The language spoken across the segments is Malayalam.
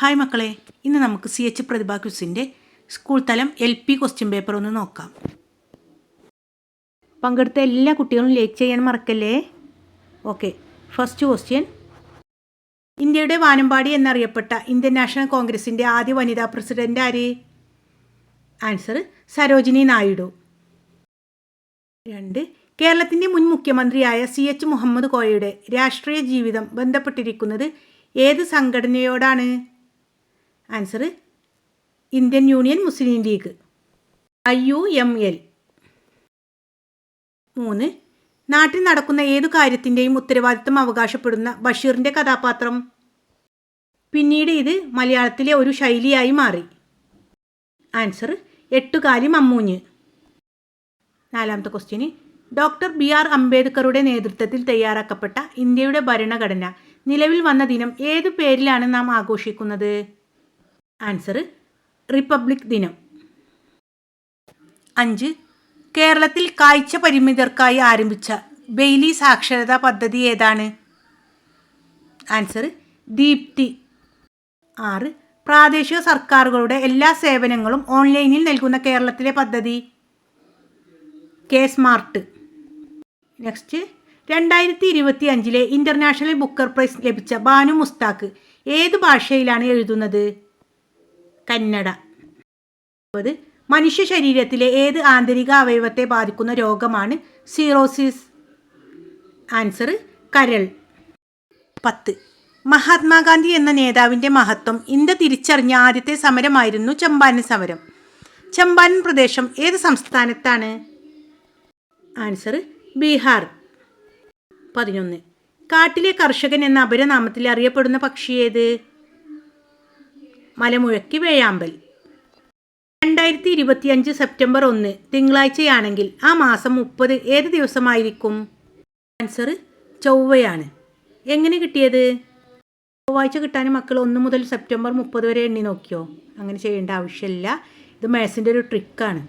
ഹായ് മക്കളെ ഇന്ന് നമുക്ക് സി എച്ച് പ്രതിഭ ക്വിസിന്റെ സ്കൂൾ തലം എൽ പി ക്വസ്റ്റ്യൻ പേപ്പർ ഒന്ന് നോക്കാം. പങ്കെടുത്ത എല്ലാ കുട്ടികളും ലൈക്ക് ചെയ്യാൻ മറക്കല്ലേ? ഓക്കെ ഫസ്റ്റ് ക്വസ്റ്റ്യൻ ഇന്ത്യയുടെ വാനമ്പാടി എന്നറിയപ്പെട്ട ഇന്ത്യൻ നാഷണൽ കോൺഗ്രസിന്റെ ആദ്യ വനിതാ പ്രസിഡന്റ് ആര്? ആൻസർ സരോജിനി നായിഡു. രണ്ട് കേരളത്തിന്റെ മുൻ മുഖ്യമന്ത്രിയായ സി എച്ച് മുഹമ്മദ് കോയയുടെ രാഷ്ട്രീയ ജീവിതം ബന്ധപ്പെട്ടിരിക്കുന്നത് ഏത് സംഘടനയോടാണ്? Answer Indian union Muslim league I U M L മൂന്ന് നാട്ടിൽ നടക്കുന്ന ഏതു കാര്യത്തിന്റെയും ഉത്തരവാദിത്തം അവകാശപ്പെടുന്ന ബഷീറിന്റെ കഥാപാത്രം? പിന്നീട് ഇത് മലയാളത്തിലെ ഒരു ശൈലിയായി മാറി. ആൻസർ എട്ടുകാലി മമ്മൂഞ്ഞ്. നാലാമത്തെ ക്വസ്റ്റ്യന് ഡോക്ടർ ബി ആർ അംബേദ്കറുടെ നേതൃത്വത്തിൽ തയ്യാറാക്കപ്പെട്ട ഇന്ത്യയുടെ ഭരണഘടന നിലവിൽ വന്ന ദിനം ഏതു പേരിലാണ് നാം ആഘോഷിക്കുന്നത്? ആൻസർ റിപ്പബ്ലിക് ദിനം. അഞ്ച് കേരളത്തിൽ കാഴ്ച പരിമിതർക്കായി ആരംഭിച്ച ബെയിലി സാക്ഷരതാ പദ്ധതി ഏതാണ്? ആൻസർ ദീപ്തി. ആറ് പ്രാദേശിക സർക്കാരുകളുടെ എല്ലാ സേവനങ്ങളും ഓൺലൈനിൽ നൽകുന്ന കേരളത്തിലെ പദ്ധതി? K smart. നെക്സ്റ്റ് രണ്ടായിരത്തി ഇരുപത്തി അഞ്ചിലെ ഇന്റർനാഷണൽ ബുക്കർ പ്രൈസ് ലഭിച്ച ബാനു മുസ്താഖ് ഏത് ഭാഷയിലാണ് എഴുതുന്നത്? കന്നഡ. ഒമ്പത് മനുഷ്യ ശരീരത്തിലെ ഏത് ആന്തരിക അവയവത്തെ ബാധിക്കുന്ന രോഗമാണ് സീറോസിസ് ആൻസർ കരൾ. പത്ത്. മഹാത്മാഗാന്ധി എന്ന നേതാവിന്റെ മഹത്വം. ഇന്ത്യ തിരിച്ചറിഞ്ഞ ആദ്യത്തെ സമരമായിരുന്നു ചമ്പാരൻ സമരം. ചമ്പാരൻ പ്രദേശം ഏത് സംസ്ഥാനത്താണ്? ആൻസർ ബീഹാർ. പതിനൊന്ന്. കാട്ടിലെ കർഷകൻ എന്ന അപരനാമത്തിൽ അറിയപ്പെടുന്ന പക്ഷി ഏത്? മലമുഴക്കി വേഴാമ്പൽ. രണ്ടായിരത്തി ഇരുപത്തിയഞ്ച് സെപ്റ്റംബർ ഒന്ന് തിങ്കളാഴ്ചയാണെങ്കിൽ ആ മാസം മുപ്പത് ഏത് ദിവസമായിരിക്കും? ആൻസർ ചൊവ്വയാണ്. എങ്ങനെ കിട്ടിയത്? ചൊവ്വാഴ്ച കിട്ടാൻ മക്കൾ ഒന്ന് മുതൽ സെപ്റ്റംബർ മുപ്പത് വരെ എണ്ണി നോക്കിയോ? അങ്ങനെ ചെയ്യേണ്ട ആവശ്യമില്ല. ഇത് മാത്സിന്റെ ഒരു ട്രിക്കാണ്.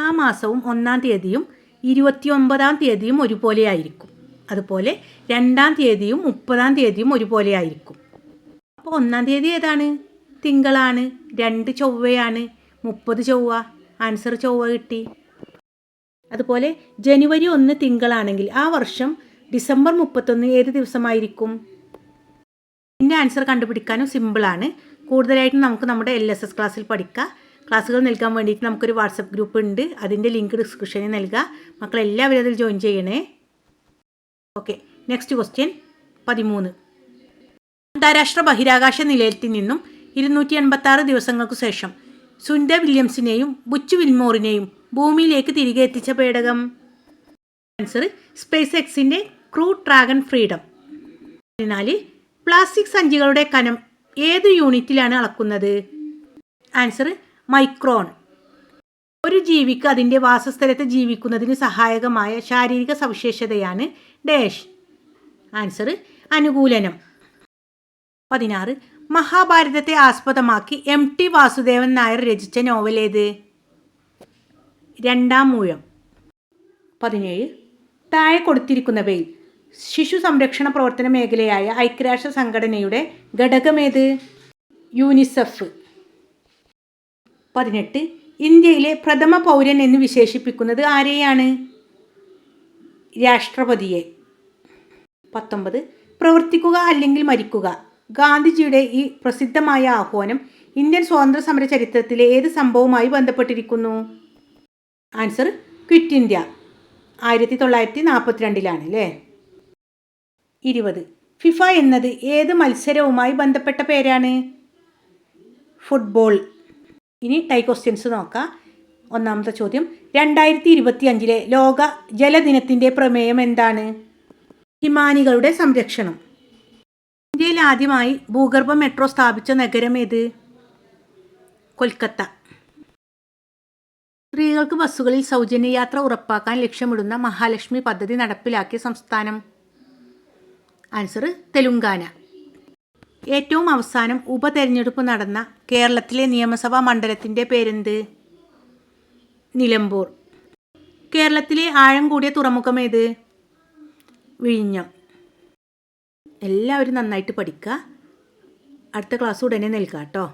ആ മാസവും ഒന്നാം തീയതിയും ഇരുപത്തിയൊമ്പതാം തീയതിയും ഒരുപോലെ ആയിരിക്കും അതുപോലെ രണ്ടാം തീയതിയും മുപ്പതാം തീയതിയും ഒരുപോലെ ആയിരിക്കും അപ്പോൾ ഒന്നാം തീയതി ഏതാണ്? തിങ്കളാണ് രണ്ട് ചൊവ്വയാണ് മുപ്പത് ചൊവ്വ ആൻസർ ചൊവ്വ കിട്ടി. അതുപോലെ ജനുവരി ഒന്ന് തിങ്കളാണെങ്കിൽ ആ വർഷം ഡിസംബർ മുപ്പത്തൊന്ന് ഏത് ദിവസമായിരിക്കും? ഇതിന്റെ ആൻസർ കണ്ടുപിടിക്കാനും സിമ്പിളാണ് കൂടുതലായിട്ട് നമുക്ക് നമ്മുടെ എൽ എസ് എസ് ക്ലാസ്സിൽ പഠിക്കാം. ക്ലാസ്സുകൾ നൽകാൻ വേണ്ടിയിട്ട് നമുക്കൊരു വാട്സപ്പ് ഗ്രൂപ്പ് ഉണ്ട്. അതിന്റെ ലിങ്ക് ഡിസ്ക്രിപ്ഷനിൽ നൽകുക മക്കളെല്ലാവരും അതിൽ ജോയിൻ ചെയ്യണേ. ഓക്കെ നെക്സ്റ്റ് ക്വസ്റ്റ്യൻ പതിമൂന്ന്. അന്താരാഷ്ട്ര ബഹിരാകാശ നിലയത്തിൽ നിന്നും ഇരുന്നൂറ്റി എൺപത്തി ആറ് ദിവസങ്ങൾക്ക് ശേഷം സുന്ദ വില്യംസിനെയും ബുച്ച് വിൽമോറിനെയും ഭൂമിയിലേക്ക് തിരികെ എത്തിച്ച പേടകം. ആൻസർ സ്പേസ് എക്സിന്റെ ക്രൂ ഡ്രാഗൺ ഫ്രീഡം പതിനാല് പ്ലാസ്റ്റിക് സഞ്ചികളുടെ കനം ഏത് യൂണിറ്റിലാണ് അളക്കുന്നത്? Answer micron. ഒരു ജീവിക്ക് അതിന്റെ വാസസ്ഥലത്ത് ജീവിക്കുന്നതിന് സഹായകമായ ശാരീരിക സവിശേഷതയാണ് ഡാഷ്. ആൻസർ അനുകൂലനം. പതിനാറ് മഹാഭാരതത്തെ ആസ്പദമാക്കി എം ടി വാസുദേവൻ നായർ രചിച്ച നോവലേത് രണ്ടാം മൂഴം. പതിനേഴ്. താഴെ കൊടുത്തിരിക്കുന്നവയിൽ ശിശു സംരക്ഷണ പ്രവർത്തന മേഖലയായ ഐക്യരാഷ്ട്ര സംഘടനയുടെ ഘടകമേത് യൂനിസെഫ്. പതിനെട്ട്. ഇന്ത്യയിലെ പ്രഥമ പൗരൻ എന്ന് വിശേഷിപ്പിക്കുന്നത് ആരെയാണ്? രാഷ്ട്രപതിയെ. പത്തൊമ്പത്. പ്രവർത്തിക്കുക അല്ലെങ്കിൽ മരിക്കുക. ഗാന്ധിജിയുടെ ഈ പ്രസിദ്ധമായ ആഹ്വാനം ഇന്ത്യൻ സ്വാതന്ത്ര്യ സമര ചരിത്രത്തിലെ ഏത് സംഭവവുമായി ബന്ധപ്പെട്ടിരിക്കുന്നു? Answer quit India. ആയിരത്തി തൊള്ളായിരത്തി നാൽപ്പത്തിരണ്ടിലാണ് അല്ലേ? ഇരുപത്. ഫിഫ എന്നത് ഏത് മത്സരവുമായി ബന്ധപ്പെട്ട പേരാണ്? ഫുട്ബോൾ. ഇനി ടൈ ക്വസ്റ്റ്യൻസ് നോക്കാം. ഒന്നാമത്തെ ചോദ്യം. രണ്ടായിരത്തി ഇരുപത്തി അഞ്ചിലെ ലോക ജലദിനത്തിന്റെ പ്രമേയം എന്താണ്? ഹിമാനികളുടെ സംരക്ഷണം. ഇന്ത്യയിൽ ആദ്യമായി ഭൂഗർഭ മെട്രോ സ്ഥാപിച്ച നഗരം ഏത്? കൊൽക്കത്ത. സ്ത്രീകൾക്ക് ബസ്സുകളിൽ സൗജന്യ യാത്ര ഉറപ്പാക്കാൻ ലക്ഷ്യമിടുന്ന മഹാലക്ഷ്മി പദ്ധതി നടപ്പിലാക്കിയ സംസ്ഥാനം? ആൻസർ തെലുങ്കാന. ഏറ്റവും അവസാനം ഉപതെരഞ്ഞെടുപ്പ് നടന്ന കേരളത്തിലെ നിയമസഭാ മണ്ഡലത്തിന്റെ പേരെന്ത്? നിലമ്പൂർ. കേരളത്തിലെ ആഴം കൂടിയ തുറമുഖം ഏത്? വിഴിഞ്ഞം. എല്ലാവരും നന്നായിട്ട് പഠിക്കുക. അടുത്ത ക്ലാസ് ഉടനെ നൽകാം കേട്ടോ